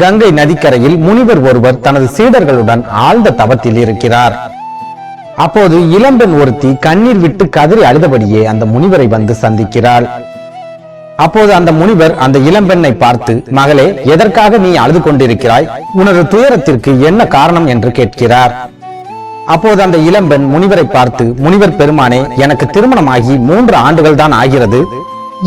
கங்கை நதிக்கரையில் முனிவர் ஒருவர் தனது சீடர்களுடன் ஆழ்ந்த தவத்தில் இருக்கிறார். அப்போது இளம்பெண் ஒருத்தி கண்ணீர் விட்டு கதறி அழுதபடியே அந்த முனிவரை வந்து சந்திக்கிறாள். அப்போது அந்த முனிவர் அந்த இளம்பெண்ணை பார்த்து மகளே எதற்காக நீ அழுது கொண்டிருக்கிறாய்? உனது துயரத்திற்கு என்ன காரணம்? என்று கேட்கிறார். அப்போது அந்த இளம்பெண் முனிவரை பார்த்து முனிவர் பெருமானே எனக்கு திருமணமாகி மூன்று ஆண்டுகள் தான் ஆகிறது.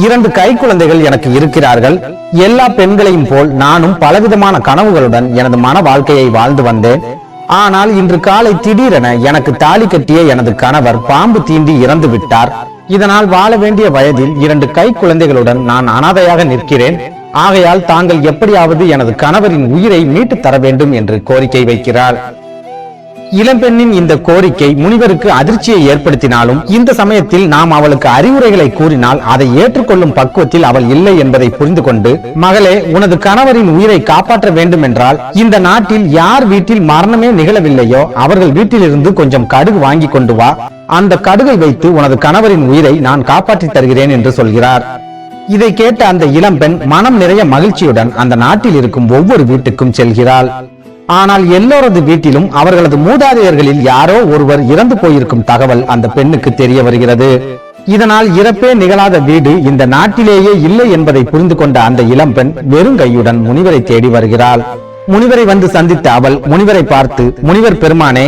இரண்டு கை குழந்தைகள் எனக்கு இருக்கிறார்கள். எல்லா பெண்களையும் போல் நானும் பலவிதமான கனவுகளுடன் எனது மன வாழ்க்கையை வாழ்ந்து வந்தேன். ஆனால் இன்று காலை திடீரென எனக்கு தாலி கட்டிய எனது கணவர் பாம்பு தீண்டி இறந்து விட்டார். இதனால் வாழ வேண்டிய வயதில் இரண்டு கை குழந்தைகளுடன் நான் அனாதையாக நிற்கிறேன். ஆகையால் தாங்கள் எப்படியாவது எனது கணவரின் உயிரை மீட்டு தர வேண்டும் என்று கோரிக்கை வைக்கிறார். இளம்பெண்ணின் இந்த கோரிக்கை முனிவருக்கு அதிர்ச்சியை ஏற்படுத்தினாலும் இந்த சமயத்தில் நாம் அவளுக்கு அறிவுரைகளை கூறினால் அதை ஏற்றுக்கொள்ளும் பக்குவத்தில் அவள் இல்லை என்பதை புரிந்து கொண்டு மகளே உனது கணவரின் உயிரை காப்பாற்ற வேண்டும் என்றால் இந்த நாட்டில் யார் வீட்டில் மரணமே நிகழவில்லையோ அவர்கள் வீட்டிலிருந்து கொஞ்சம் கடுகு வாங்கி கொண்டு வா. அந்த கடுகை வைத்து உனது கணவரின் உயிரை நான் காப்பாற்றி தருகிறேன் என்று சொல்கிறார். இதை கேட்ட அந்த இளம்பெண் மனம் நிறைய மகிழ்ச்சியுடன் அந்த நாட்டில் இருக்கும் ஒவ்வொரு வீட்டுக்கும் செல்கிறாள். ஆனால் எல்லோரது வீட்டிலும் அவர்களது மூதாதையர்களில் யாரோ ஒருவர் இறந்து போயிருக்கும் தகவல் அந்த பெண்ணுக்கு தெரிய வருகிறது. இதனால் இறப்பே நிகழாத வீடு இந்த நாட்டிலேயே இல்லை என்பதை புரிந்து கொண்ட அந்த இளம்பெண் வெறும் கையுடன் முனிவரை தேடி வருகிறாள். முனிவரை வந்து சந்தித்த அவள் முனிவரை பார்த்து முனிவர் பெருமானே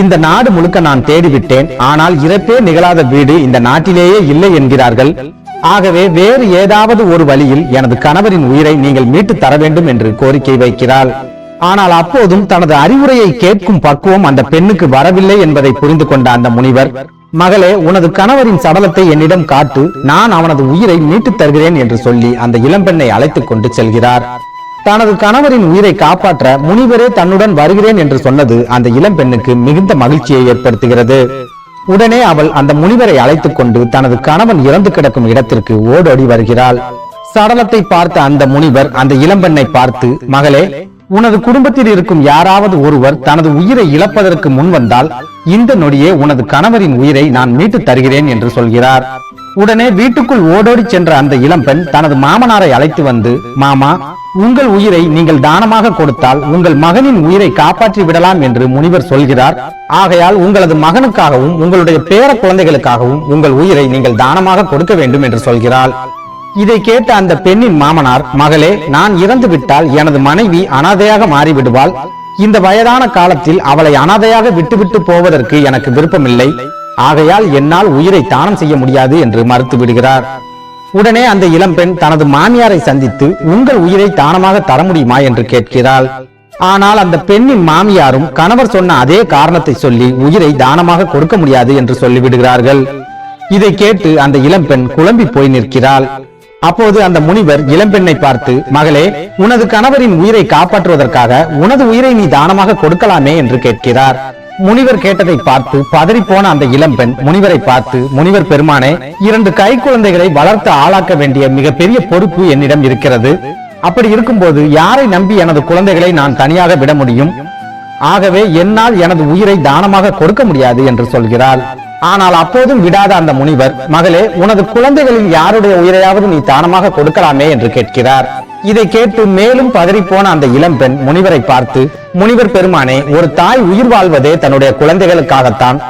இந்த நாடு முழுக்க நான் தேடிவிட்டேன். ஆனால் இறப்பே நிகழாத வீடு இந்த நாட்டிலேயே இல்லை என்கிறார்கள். ஆகவே வேறு ஏதாவது ஒரு வழியில் எனது கணவரின் உயிரை நீங்கள் மீட்டு தர வேண்டும் என்று கோரிக்கை வைக்கிறாள். ஆனால் அப்போதும் தனது அறிவுரையை கேட்கும் பக்குவம் அந்த பெண்ணுக்கு வரவில்லை என்பதை புரிந்து கொண்ட அந்த முனிவர் மகளே உனது கணவரின் சடலத்தை என்னிடம் காட்டு நான் அவனது உயிரை மீட்டுத் தருகிறேன் என்று சொல்லி அந்த இளம்பெண்ணை அழைத்துக் கொண்டு செல்கிறார். தனது கணவரின் உயிரை காப்பாற்ற முனிவரே தன்னுடன் வருகிறேன் என்று சொன்னது அந்த இளம்பெண்ணுக்கு மிகுந்த மகிழ்ச்சியை ஏற்படுத்துகிறது. உடனே அவள் அந்த முனிவரை அழைத்துக் கொண்டு தனது கணவன் இறந்து கிடக்கும் இடத்திற்கு ஓடோடி வருகிறாள். சடலத்தை பார்த்த அந்த முனிவர் அந்த இளம்பெண்ணை பார்த்து மகளே உனது குடும்பத்தில் இருக்கும் யாராவது ஒருவர் தனது உயிரை இழப்பதற்கு முன் வந்தால் இந்த நொடியே உனது கணவரின் உயிரை நான் மீட்டு தருகிறேன் என்று சொல்கிறார். உடனே வீட்டுக்குள் ஓடோடி சென்ற அந்த இளம்பெண் தனது மாமனாரை அழைத்து வந்து மாமா உங்கள் உயிரை நீங்கள் தானமாக கொடுத்தால் உங்கள் மகனின் உயிரை காப்பாற்றி விடலாம் என்று முனிவர் சொல்கிறார். ஆகையால் உங்களது மகனுக்காகவும் உங்களுடைய பேர குழந்தைகளுக்காகவும் உங்கள் உயிரை நீங்கள் தானமாக கொடுக்க வேண்டும் என்று சொல்கிறாள். இதை கேட்ட அந்த பெண்ணின் மாமனார் மகளே நான் இறந்து விட்டால் எனது மனைவி அனாதையாக மாறிவிடுவாள். இந்த வயதான காலத்தில் அவளை அனாதையாக விட்டுவிட்டு போவதற்கு எனக்கு விருப்பமில்லை. ஆகையால் என்னால் உயிரை தானம் செய்ய முடியாது என்று மறுத்து விடுகிறார். உடனே அந்த இளம்பெண் தனது மாமியாரை சந்தித்து உங்கள் உயிரை தானமாக தர முடியுமா? என்று கேட்கிறாள். ஆனால் அந்த பெண்ணின் மாமியாரும் கணவர் சொன்ன அதே காரணத்தை சொல்லி உயிரை தானமாக கொடுக்க முடியாது என்று சொல்லிவிடுகிறார்கள். இதை கேட்டு அந்த இளம்பெண் குழம்பி போய் நிற்கிறாள். அப்போது அந்த முனிவர் இளம்பெண்ணை பார்த்து மகளே உனது கணவரின் உயிரை காப்பாற்றுவதற்காக உனது உயிரை நீ தானமாக கொடுக்கலாமே? என்று கேட்கிறார். முனிவர் கேட்டதை பார்த்து பதறிப்போன அந்த இளம்பெண் முனிவரை பார்த்து முனிவர் பெருமானே இரண்டு கை குழந்தைகளை வளர்த்து ஆளாக்க வேண்டிய மிகப்பெரிய பொறுப்பு என்னிடம் இருக்கிறது. அப்படி இருக்கும்போது யாரை நம்பி எனது குழந்தைகளை நான் தனியாக விட முடியும்? ஆகவே என்னால் எனது உயிரை தானமாக கொடுக்க முடியாது என்று சொல்கிறாள். ஆனால் அப்போதும் விடாத அந்த முனிவர் மகளே உனது குழந்தைகளில் யாருடைய உயிரையாவது நீ தானமாக கொடுக்கலாமே? என்று கேட்கிறார். இதை கேட்டு மேலும் பதறிப்போன அந்த இளம்பெண் முனிவரை பார்த்து முனிவர் பெருமானே ஒரு தாய் உயிர் வாழ்வதே தன்னுடைய குழந்தைகளுக்காகத்தான்.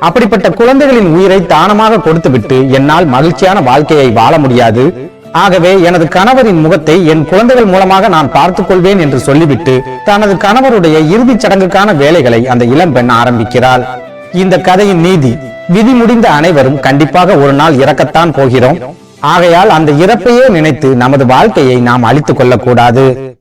அப்படிப்பட்ட குழந்தைகளின் உயிரை தானமாக கொடுத்துவிட்டு என்னால் மகிழ்ச்சியான வாழ்க்கையை வாழ முடியாது. ஆகவே எனது கணவரின் முகத்தை என் குழந்தைகள் மூலமாக நான் பார்த்துக் கொள்வேன் என்று சொல்லிவிட்டு தனது கணவருடைய இறுதிச் சடங்குக்கான வேலைகளை அந்த இளம்பெண் ஆரம்பிக்கிறாள். இந்த கதையின் நீதி. விதி முடிந்த அனைவரும் கண்டிப்பாக ஒரு நாள் இறக்கத்தான் போகிறோம். ஆகையால் அந்த இறப்பையே நினைத்து நமது வாழ்க்கையை நாம் அழித்துக் கொள்ளக்கூடாது.